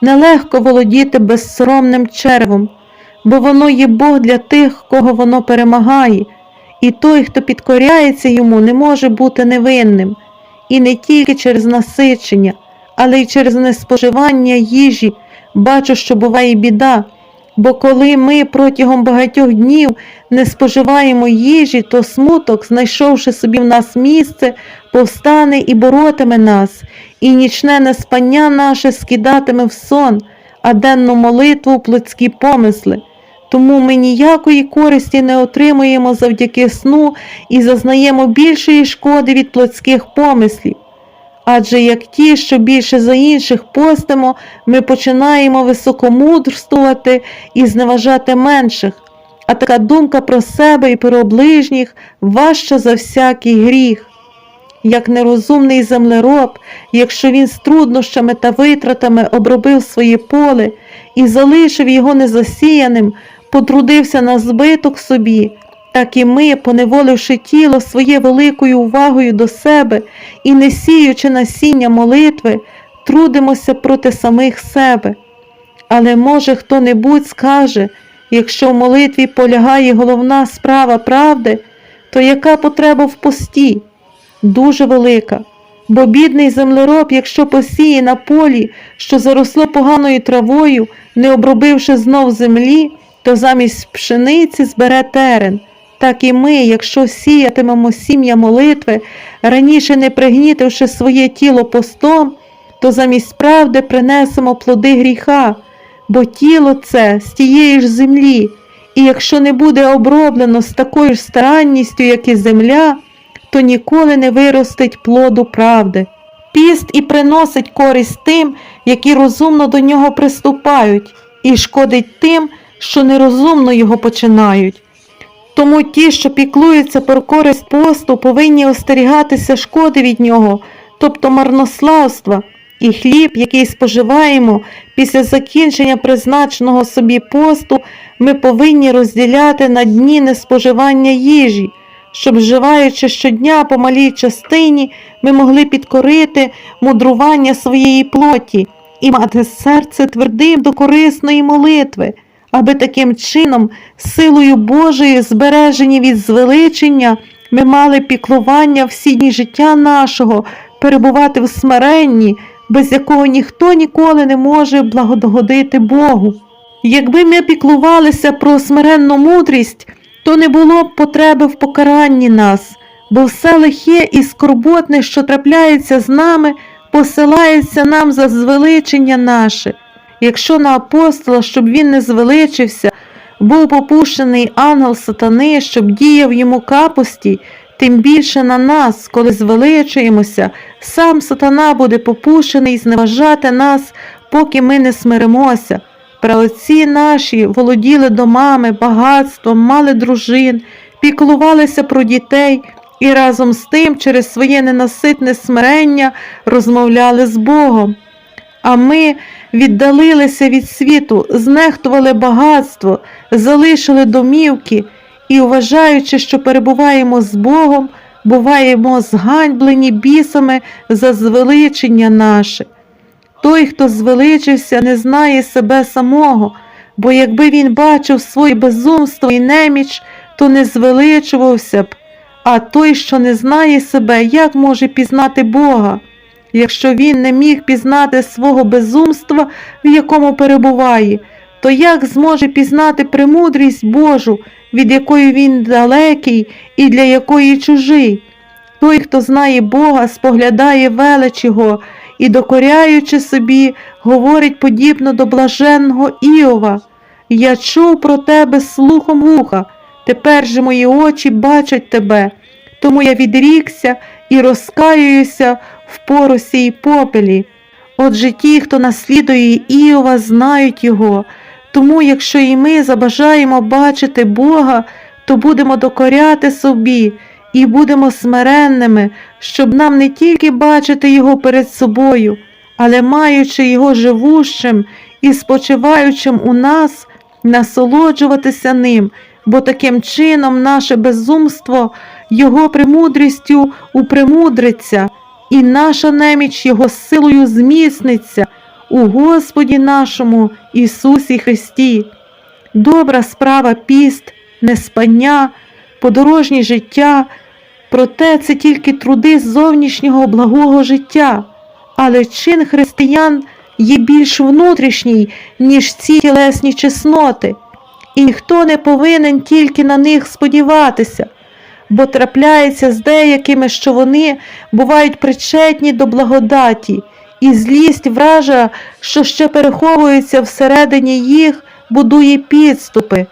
Нелегко володіти безсоромним червом, бо воно є Бог для тих, кого воно перемагає, і той, хто підкоряється йому, не може бути невинним, і не тільки через насичення, але й через неспоживання їжі. Бачу, що буває біда, бо коли ми протягом багатьох днів не споживаємо їжі, то смуток, знайшовши собі в нас місце, повстане і боротиме нас, і нічне неспання наше скидатиме в сон, а денну молитву в плотські помисли. Тому ми ніякої користі не отримуємо завдяки сну і зазнаємо більшої шкоди від плотських помислів. Адже як ті, що більше за інших постимо, ми починаємо високомудрствувати і зневажати менших, а така думка про себе і про ближніх важча за всякий гріх. Як нерозумний землероб, якщо він з труднощами та витратами обробив своє поле і залишив його незасіяним, потрудився на збиток собі, так і ми, поневоливши тіло своє великою увагою до себе і не сіючи насіння молитви, трудимося проти самих себе. Але може хто-небудь скаже, якщо в молитві полягає головна справа правди, то яка потреба в пості? Дуже велика. Бо бідний землероб, якщо посіє на полі, що заросло поганою травою, не обробивши знов землі, то замість пшениці збере терен. Так і ми, якщо сіятимемо сім'я молитви, раніше не пригнітивши своє тіло постом, то замість правди принесемо плоди гріха, бо тіло це з тієї ж землі, і якщо не буде оброблено з такою ж старанністю, як і земля, то ніколи не виростить плоду правди. Піст і приносить користь тим, які розумно до нього приступають, і шкодить тим, що нерозумно його починають. Тому ті, що піклуються про користь посту, повинні остерігатися шкоди від нього, тобто марнославства, і хліб, який споживаємо після закінчення призначеного собі посту, ми повинні розділяти на дні неспоживання їжі, щоб, вживаючи щодня по малій частині, ми могли підкорити мудрування своєї плоті і мати серце твердим до корисної молитви аби таким чином, силою Божою, збережені від звеличення, ми мали піклування всі дні життя нашого, перебувати в смиренні, без якого ніхто ніколи не може благодогодити Богу. Якби ми піклувалися про смиренну мудрість, то не було б потреби в покаранні нас, бо все лихе і скорботне, що трапляється з нами, посилається нам за звеличення наше. Якщо на апостола, щоб він не звеличився, був попущений ангел сатани, щоб діяв йому капості, тим більше на нас, коли звеличуємося, сам сатана буде попущений зневажати нас, поки ми не смиримося. Праотці наші володіли домами, багатством, мали дружин, піклувалися про дітей і разом з тим через своє ненаситне смирення розмовляли з Богом. А ми віддалилися від світу, знехтували багатство, залишили домівки і, вважаючи, що перебуваємо з Богом, буваємо зганьблені бісами за звеличення наше. Той, хто звеличився, не знає себе самого, бо якби він бачив своє безумство і неміч, то не звеличувався б, а той, що не знає себе, як може пізнати Бога? Якщо він не міг пізнати свого безумства, в якому перебуває, то як зможе пізнати премудрість Божу, від якої він далекий і для якої чужий? Той, хто знає Бога, споглядає велич Його і, докоряючи собі, говорить подібно до блаженного Іова. Я чув про тебе слухом вуха, тепер же мої очі бачать тебе, тому я відрікся і розкаююся в поросі й попелі. Отже ті, хто наслідує Іова, знають його, тому якщо і ми забажаємо бачити Бога, то будемо докоряти собі і будемо смиренними, щоб нам не тільки бачити Його перед собою, але маючи Його живущим і спочиваючим у нас, насолоджуватися ним, бо таким чином наше безумство Його премудрістю упремудриться, і наша неміч Його силою зміцниться. у Господі нашому Ісусі Христі. Добра справа піст, неспання, подорожнє життя, проте це тільки труди зовнішнього благого життя, але чин християн є більш внутрішній, ніж ці тілесні чесноти, і ніхто не повинен тільки на них сподіватися, бо трапляється з деякими, що вони бувають причетні до благодаті, і злість вража, що ще переховується всередині їх, будує підступи,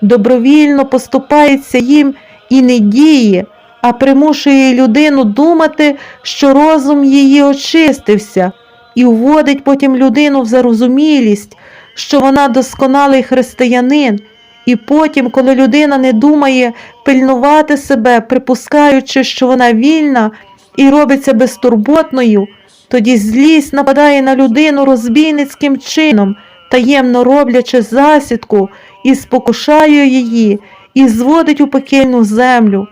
добровільно поступається їм і не діє, а примушує людину думати, що розум її очистився, і вводить потім людину в зарозумілість, що вона досконалий християнин, і потім, коли людина не думає пильнувати себе, припускаючи, що вона вільна і робиться безтурботною, тоді злість нападає на людину розбійницьким чином, таємно роблячи засідку, і спокушає її, і зводить у пекельну землю.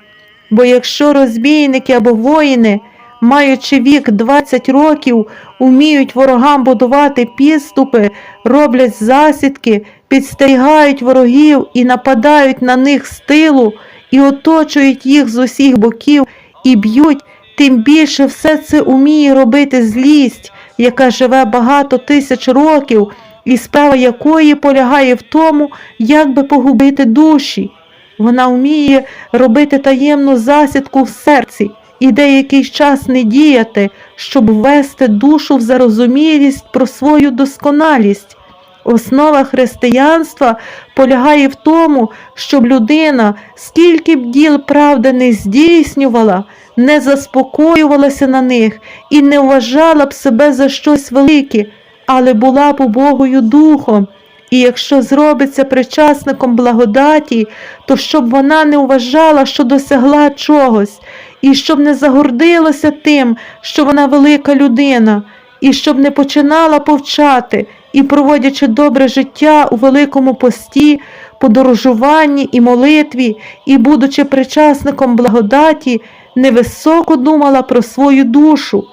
Бо якщо розбійники або воїни, маючи вік 20 років, уміють ворогам будувати підступи, роблять засідки, підстерігають ворогів і нападають на них з тилу, і оточують їх з усіх боків і б'ють, тим більше все це уміє робити злість, яка живе багато тисяч років, і справа якої полягає в тому, як би погубити душі. Вона вміє робити таємну засідку в серці і деякий час не діяти, щоб ввести душу в зарозумілість про свою досконалість. Основа християнства полягає в тому, щоб людина, скільки б діл правди не здійснювала, не заспокоювалася на них і не вважала б себе за щось велике, але була б убогою духом. І якщо зробиться причасником благодаті, то щоб вона не вважала, що досягла чогось, і щоб не загордилася тим, що вона велика людина, і щоб не починала повчати і, проводячи добре життя у великому пості, подорожуванні і молитві, і, будучи причасником благодаті, невисоко думала про свою душу.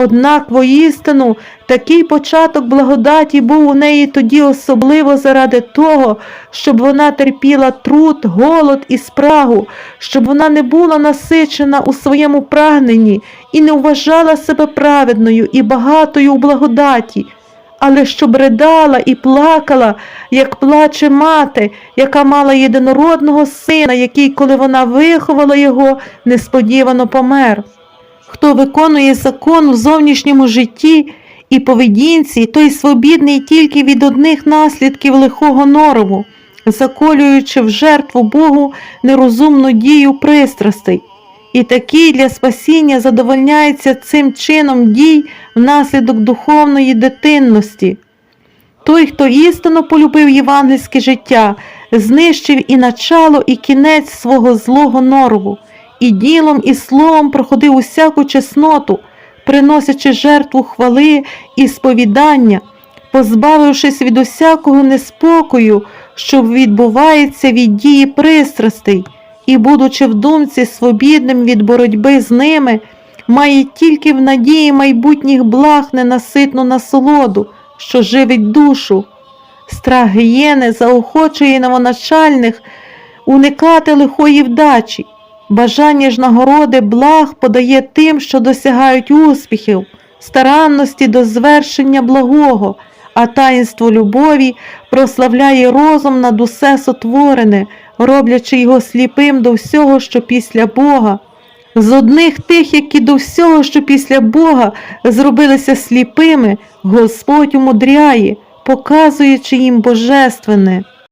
Однак воістину такий початок благодаті був у неї тоді особливо заради того, щоб вона терпіла труд, голод і спрагу, щоб вона не була насичена у своєму прагненні і не вважала себе праведною і багатою у благодаті, але щоб ридала і плакала, як плаче мати, яка мала єдинородного сина, який, коли вона виховала його, несподівано помер. Хто виконує закон в зовнішньому житті і поведінці, той свобідний тільки від одних наслідків лихого норову, заколюючи в жертву Богу нерозумну дію пристрастей. І такий для спасіння задовольняється цим чином дій внаслідок духовної дитинності. Той, хто істинно полюбив євангельське життя, знищив і начало, і кінець свого злого норову і ділом, і словом проходив усяку чесноту, приносячи жертву хвали і сповідання, позбавившись від усякого неспокою, що відбувається від дії пристрастей, і, будучи в думці свобідним від боротьби з ними, має тільки в надії майбутніх благ ненаситну насолоду, що живить душу. Страх гієни заохочує новоначальних уникати лихої вдачі. Бажання ж нагороди благ подає тим, що досягають успіхів, старанності до звершення благого, а таїнство любові прославляє розум над усе сотворене, роблячи його сліпим до всього, що після Бога. З одних тих, які до всього, що після Бога зробилися сліпими, Господь умудряє, показуючи їм божественне.